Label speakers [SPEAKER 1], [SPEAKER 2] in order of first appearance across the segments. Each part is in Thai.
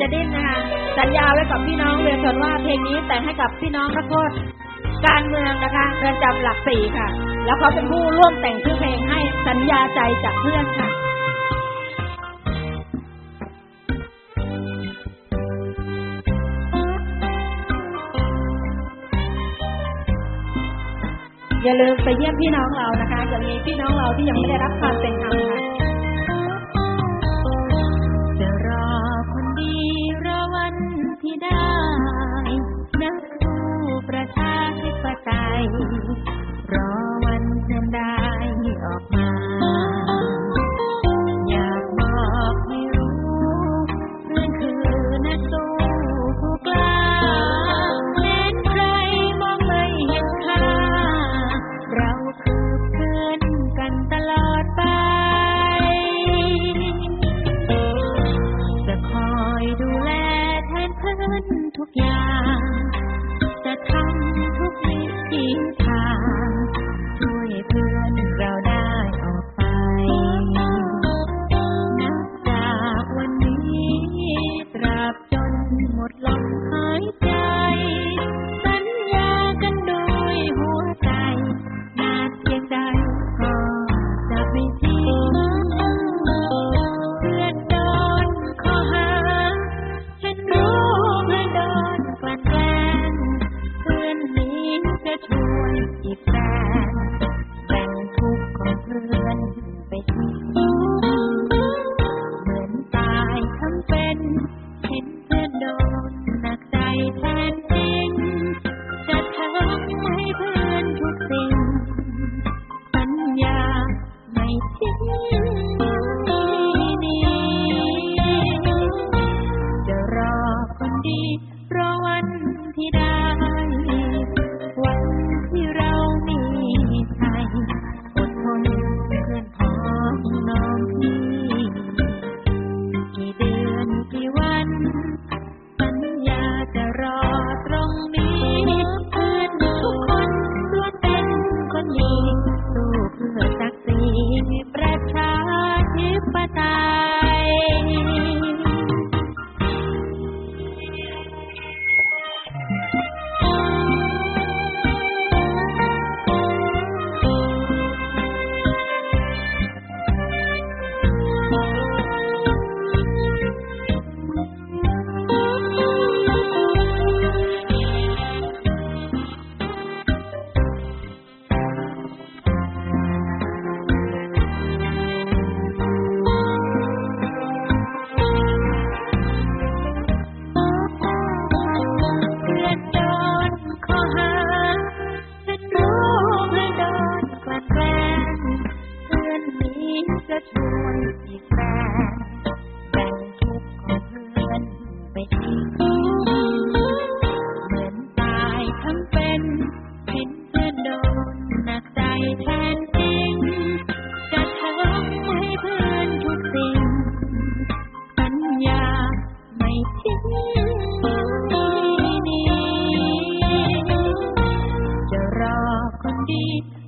[SPEAKER 1] จะดิ้นนะคะสัญญาไว้กับพี่น้องเรียนชนว่าเพลงนี้แต่งให้กับพี่น้องนักโทษการเมืองนะคะเรือนจำหลักสี่ค่ะ แล้วเขาเป็นผู้ร่วมแต่งชื่อเพลงให้สัญญาใจจากเพื่อนค่ะอย่าลืมไปเยี่ยมพี่น้องเรานะคะยังมีพี่น้องเราที่ยังไม่ได้รับความเป็น
[SPEAKER 2] ป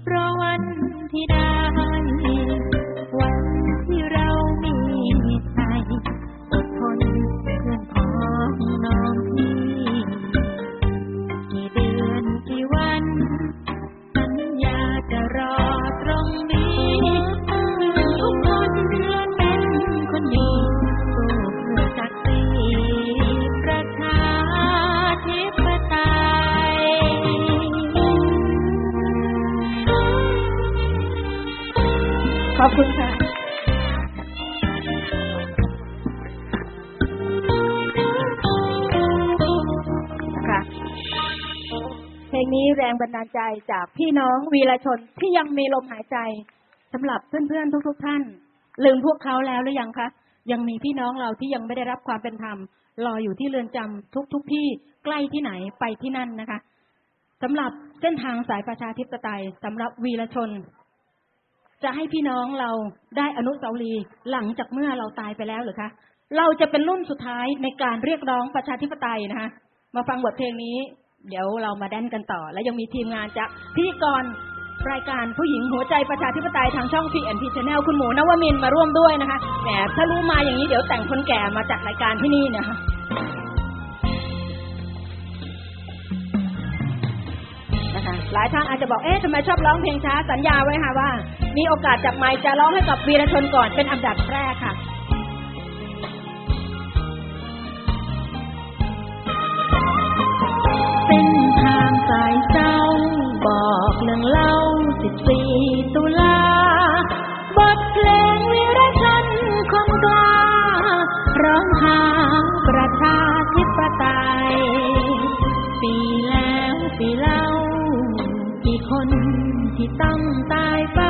[SPEAKER 2] เพราะวันที่ได้ ลงนี้แรงบันดาล
[SPEAKER 1] ใจจากพี่น้องวีรชนที่ยังมีลมหายใจสำหรับเพื่อนๆทุก ๆ ท่าน ลืมพวกเขาแล้วหรือยังคะยังมีพี่น้องเราที่ยังไม่ได้รับความเป็นธรรมรออยู่ที่เรือนจำทุกๆที่ใกล้ที่ไหนไปที่นั่นนะคะสำหรับเส้นทางสายประชาธิปไตยสำหรับวีรชน จะให้พี่น้องเราได้อนุสาวรีย์หลังจากเมื่อเราตายไปแล้วหรือคะเราจะเป็นรุ่นสุดท้ายในการเรียกร้องประชาธิปไตยนะคะ มาฟังบทเพลงนี้ เดี๋ยวเรามาแดนกันต่อ และยังมีทีมงานจากพิธีกรรายการผู้หญิงหัวใจประชาธิปไตยทางช่องพีเอ็นพีชแนลคุณหมูนวมินมาร่วมด้วยนะคะแหมถ้ารู้มาอย่างนี้เดี๋ยวแต่งคนแก่มาจัดรายการที่นี่นะคะนะคะหลายท่านอาจจะบอกเอ๊ะทำไมชอบร้องเพลงช้าสัญญาไว้ค่ะว่า มีโอกาสจับไมค์จะร้องให้กับวีรชนก่อนเป็นอันดับแรกค่ะ
[SPEAKER 2] สายเจ้า บอกเรื่องเล่า14ตุลา บทเพลงวีรชนคนกล้า ร้องหาประชาธิปไตย ปีแล้วปีเล่า กี่คนที่ต้องตายไป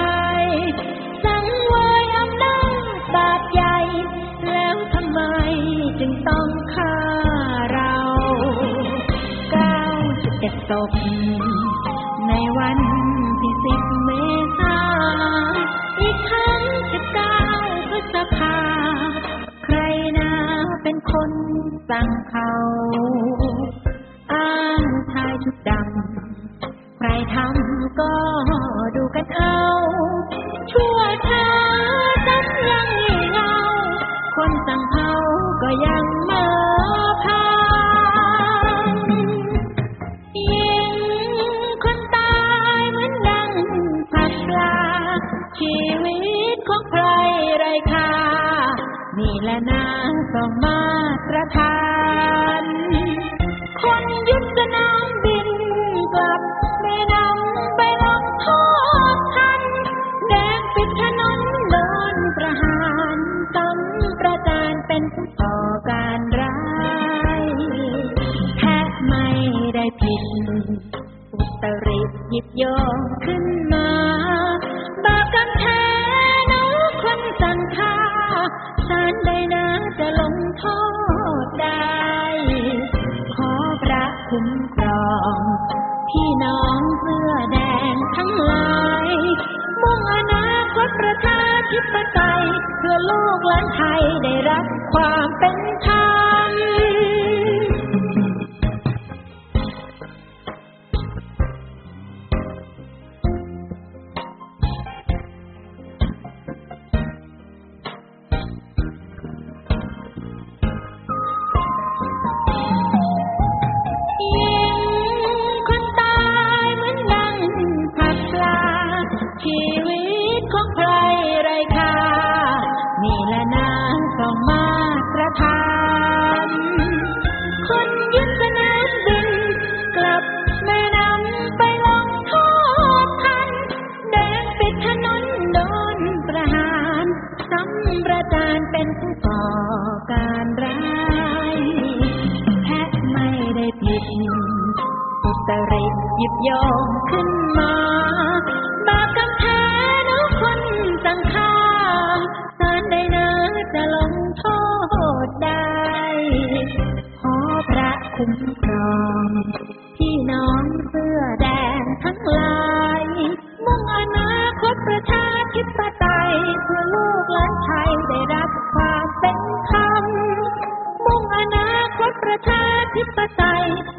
[SPEAKER 2] สังเวยอำนาจบาดใหญ่ แล้วทำไมจึงต้อง ศพ ในวันที่สิบเมษาอีกทั้ง19พฤษภา ใครนาเป็นคนสั่งเขาอ้างชายชุดดำ ใครทำก็ ชีวิตของใครไรค่านี่แหละนะสองมาตรฐาน คนยึดสนามบินกลับไม่นำไปลงโทษทัน แดงปิดถนนโดนประหารซ้ำประจานเป็นผู้ก่อการร้ายแท้ไม่ได้ผิดอุตริยิบยง เพื่อโลกหลานไทยได้รับความเป็นธรรม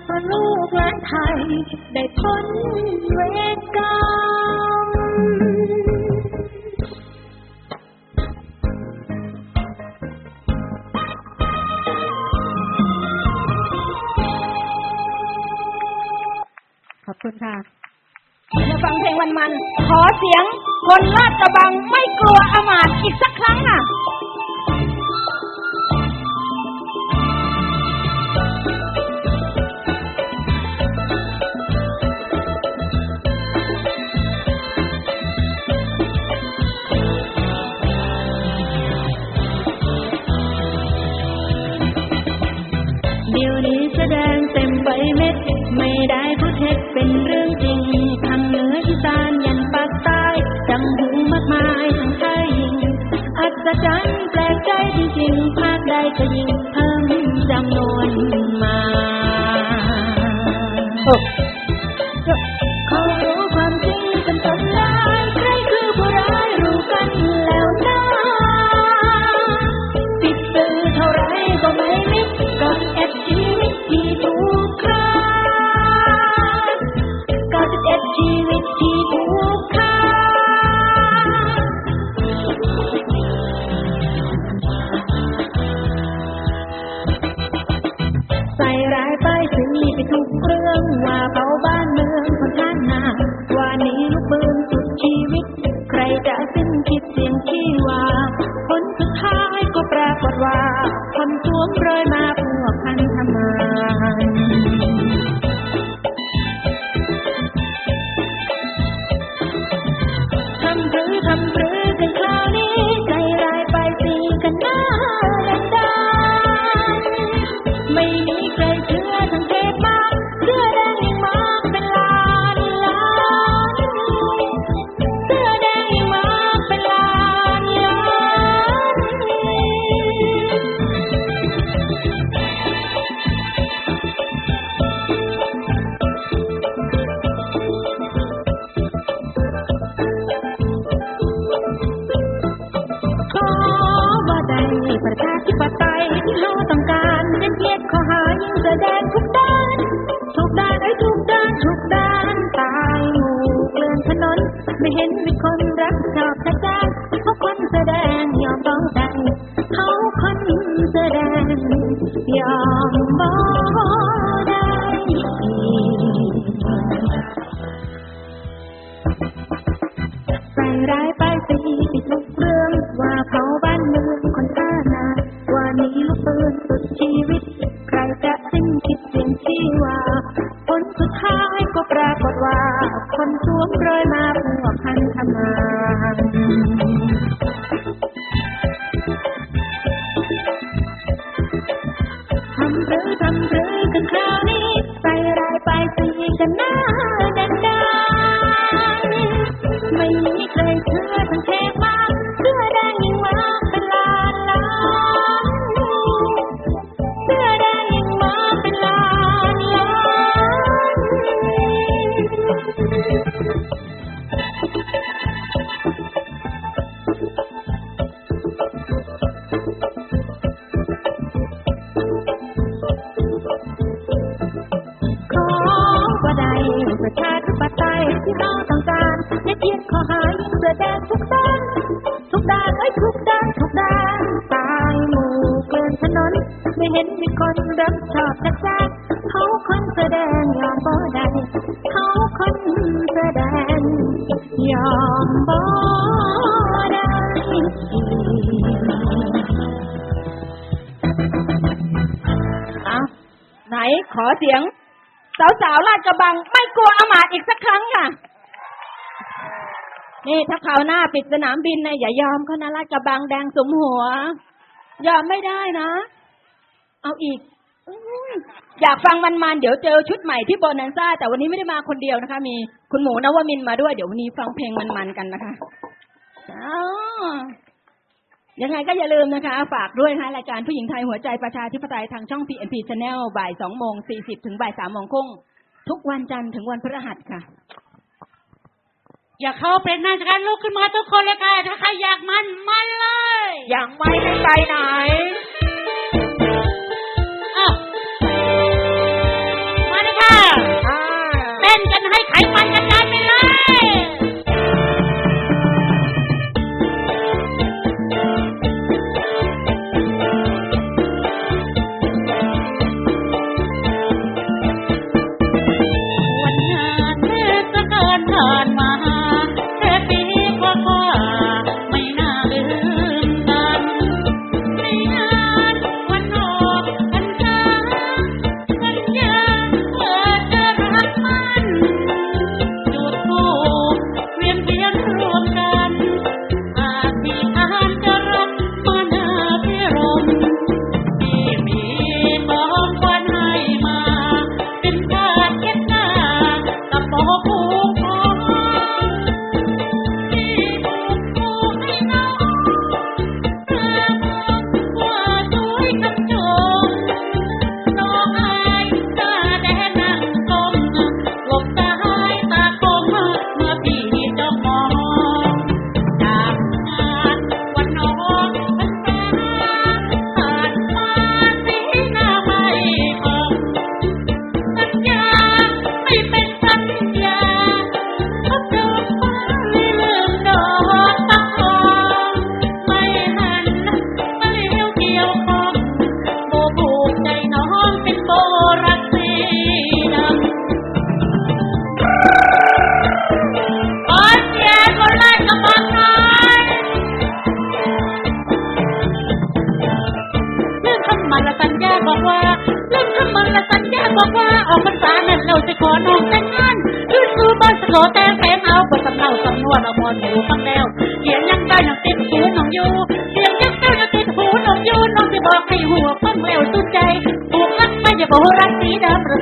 [SPEAKER 2] เพื่อลูกหลานไทย ได้พ้นเวรกรรม
[SPEAKER 1] ขอบคุณค่ะมาฟังเพลงวันมันๆขอเสียงคนลาดกระบังไม่กลัวอมาตอีกสักครั้งอะ
[SPEAKER 2] ศจรรย์แปลกใจจริงๆภาคใดจะยิ่งเพิ่มจำนวนมา ร้ายป้ายสีติดลุกเรื่องว่าเผาบ้านเมืองคนท่านาว่านี้ลูกปืนสุดชีวิต ใครจะสิ้นคิดเสียงที่ว่าผลสุดท้ายก็ปรากฏว่า คนสวมรอยมา Thank you. ขอเสียง สาวสา
[SPEAKER 1] วลาดกระบัง ไม่กลัวอามาตอีกสักครั้งค่ะ นี่ถ้าคราวหน้าปิดสนามบินนะอย่ายอมเขานะลาดกระบังแดงสมหัว ยอมไม่ได้นะ เอาอีกอยากฟังมันๆ เดี๋ยวเจอชุดใหม่ที่โบนันซ่า แต่วันนี้ไม่ได้มาคนเดียวนะคะ มีคุณหมูนวมินมาด้วย เดี๋ยววันนี้ฟังเพลงมันๆ กันนะคะ ยังไงก็อย่าลืมนะคะ ฝากด้วยฮะรายการผู้หญิงไทยหัวใจประชาธิปไตยทางช่อง PNP Channel บ่ายสองโมงสี่สิบถึงบ่ายสามโมงครึ่งทุกวันจันทร์ถึงวันพฤหัสค่ะ
[SPEAKER 3] อย่าเข้าเป็นนาจการลุกขึ้นมาทุกคนเลยค่ะถ้าใครอยากมันมันเลย อย่างไม่ไปไหน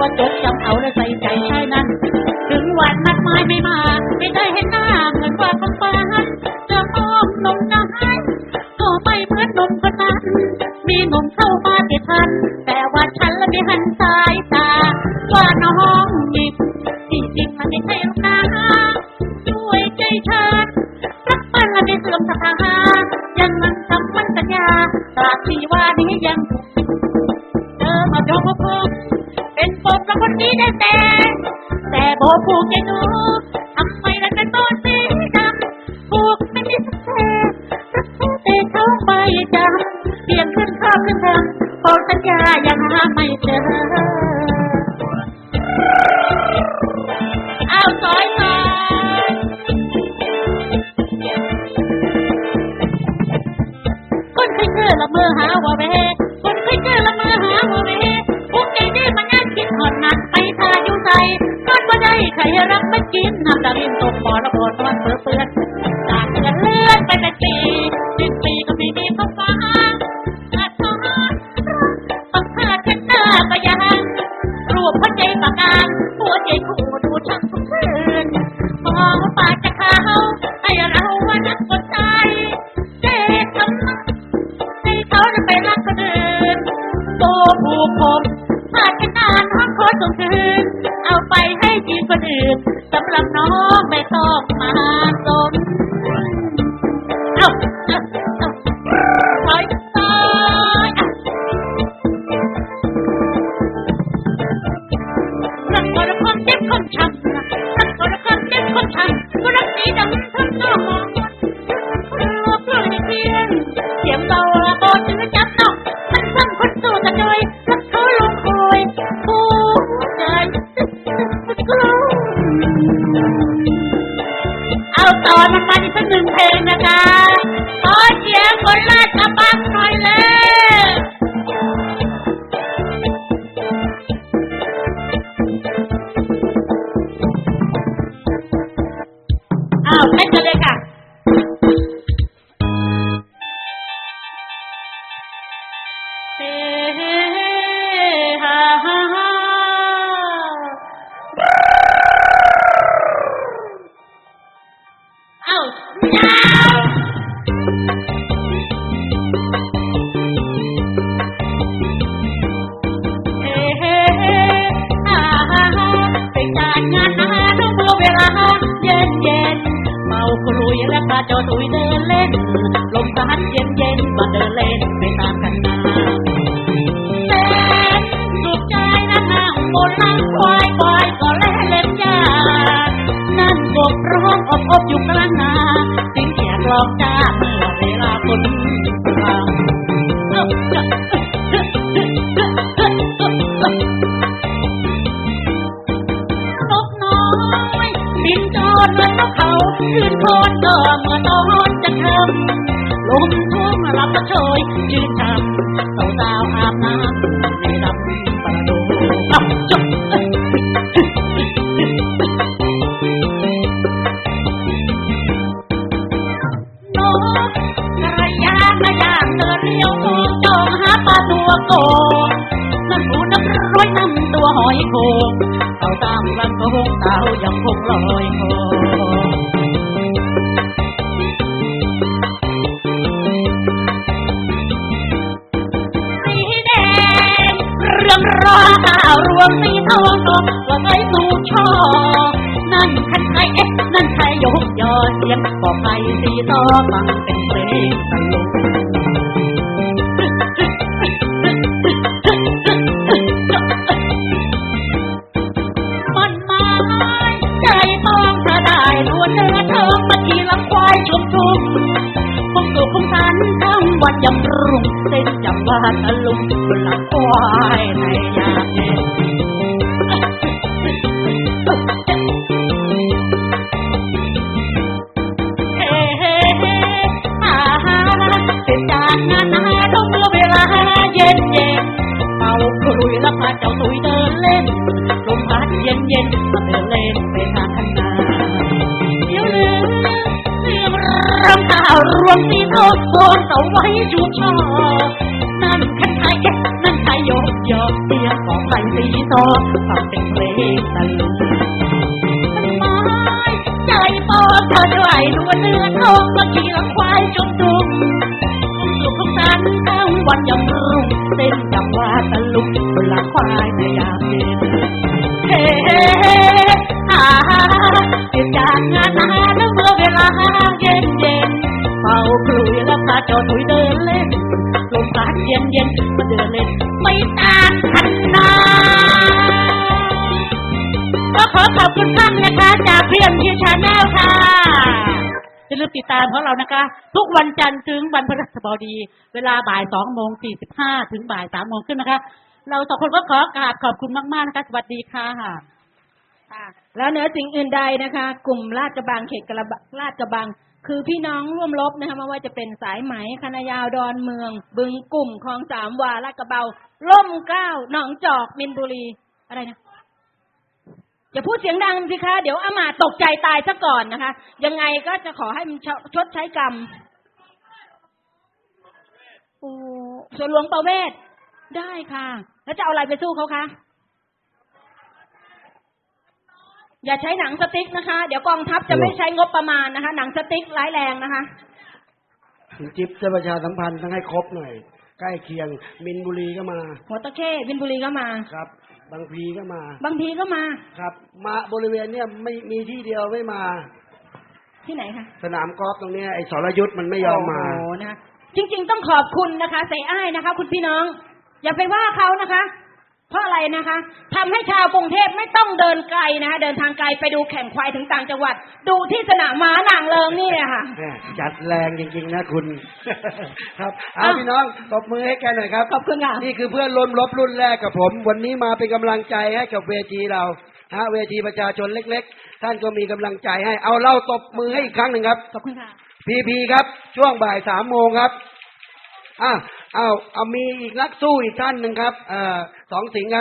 [SPEAKER 3] quân chủ trong hậu ปื้อเปื้อนจากเดือนเลื่อนไปเป็นปีสิ้นปีก็ไม่มีเข้าฟ้าอาทอนต้องพากันหน้าไปยังรวมหัวใจปากกางหัวใจคู่ดูชักทุกคืนมองปากจะเขาให้เราว่านักสนใจเจ๊ทำไมให้เขาจะไปรักคนอื่นโตผูกผมผ่านกันนานห้องขอส่งคืนเอาไปให้จีคนอื่นสำหรับน้องไม่ต้องมา บอยู่กลางนาเสียงแขกร้องจ้าเมื่อเวลาคนฟังนกน้อยบินจรเหมือนนกเขาขึ้นโคนก็เหมือนตอนจะทำลมทุ่งรับกระโชยยืนทำสาวสาวอาบ โกนั่นหูน้ำร้อยน้ำตัวหอยโขงเต่าตามลำโขงเต่ายังคงลอยคอสีแดงเรื่องราวรวมสีทองทองว่าไงสู่ช่อนั่นคันไทยเอ๊ะนั่นไทยยกยอเสียงบอกไปสีต่อฟังเป็นเพลงตลก คงสุขคงสันทั้งวันยำรุ่งเต้นจำว่าตะลุงบนหลั อนเอาไว้ชูชอนั่นคันไทยนั่นไทยยกยอเสียงของไทยสีทองฟังเป็นเพลงตะลุงมันไม้ใจปอนเธอด้วยนวลเนื้อทองมาขี่หลังควายจนดุมสุขของฉันทั้งวันยำรุ่งเต้นจังว่าตะลุงบนลังควายในยามเย็นเฮ้เฮ้ฮ่าเสร็จากงานอา คลุยแล้วพาจ้าถุยเดินเล่นลมพัดเย็นเย็นมาเดินเล่นไม่ตามคันนาก็ขอขอบคุณท่านนะคะ จากเพื่อนที่ชาแนลค่ะอย่าลืมติดตามของเรานะคะ ทุกวันจันทร์ถึงวันพฤหัสบดี เวลาบ่ายสองโมงสี่สิบห้าถึงบ่ายสามโมงขึ้นนะคะ เราสองคนก็ขอกราบขอบคุณมากๆนะคะสวัสดีค่ะ
[SPEAKER 2] ค่ะแล้วเหนือสิ่งอื่นใดนะคะ กลุ่มลาดกระบังเขตกระบะลาดกระบัง คือพี่น้องร่วมรบนะคะไม่ว่าจะเป็นสายไหมคณะยาวดอนเมือง บึงกลุ่มคลองสามวาลาดกระเบาล่มเกล้าหนองจอกมินบุรีอะไรนะอย่าพูดเสียงดังสิคะ เดี๋ยวอามาตกใจตายซะก่อนนะคะ ยังไงก็จะขอให้มันชชดใช้กรรมโอ้ส่วนหลวงประเวศได้ค่ะ แล้วจะเอาอะไรไปสู้เขาคะ อย่าใช้หนังสติ๊กนะคะ เดี๋ยวกองทัพจะไม่ใช้งบประมาณนะคะ หนังสติ๊กร้ายแรงนะคะ
[SPEAKER 4] คุณจิ๊บจะประชาสัมพันธ์ต้องให้ครบหน่อย ใกล้เคียง มินบุรีก็มา
[SPEAKER 2] หัวตะเข้บินบุรีก็มา
[SPEAKER 4] ครับ บางพลีก็มา
[SPEAKER 2] บางทีก็มา
[SPEAKER 4] ครับ มาบริเวณเนี้ยไม่มีที่เดียวไม่มา
[SPEAKER 2] ที่ไหนคะ
[SPEAKER 4] สนามกอล์ฟตรงเนี้ยไอ้สรยุทธ์มันไม่ยอมมา
[SPEAKER 2] โอ้โหนะคะจริง ๆ ต้องขอบคุณนะคะเสอ้ายนะคะ คุณพี่น้อง อย่าไปว่าเขานะคะ เพราะอะไรนะคะทำให้ชาวกรุงเทพไม่ต้องเดินไกลนะคะเดินทางไกลไปดูแข่งควายถึงต่างจังหวัด ดูที่สนามม้านางเลิงนี่แหละค่ะ
[SPEAKER 4] แหม่จัดแรงจริงๆนะคุณ ครับเอา
[SPEAKER 2] อะ
[SPEAKER 4] พี่น้องตบมือให้แกหน่อยครับ
[SPEAKER 2] ขอบคุณค่ะ
[SPEAKER 4] นี่คือเพื่อนร่วมรบรุ่นแรกกับผม วันนี้มาเป็นกำลังใจให้กับเวทีเราฮะเวทีประชาชนเล็ก ๆ ท่านก็มีกำลังใจให้ เอาเล่าตบมือให้อีกครั้งหนึ่งครับ
[SPEAKER 2] ขอบคุณค่ะ
[SPEAKER 4] พีพีครับ ช่วงบ่ายสามโมงครับอ่า เอาเอามีอีกนักสู้อีกท่านหนึ่งครับเอ่อสองสิงห์ครับ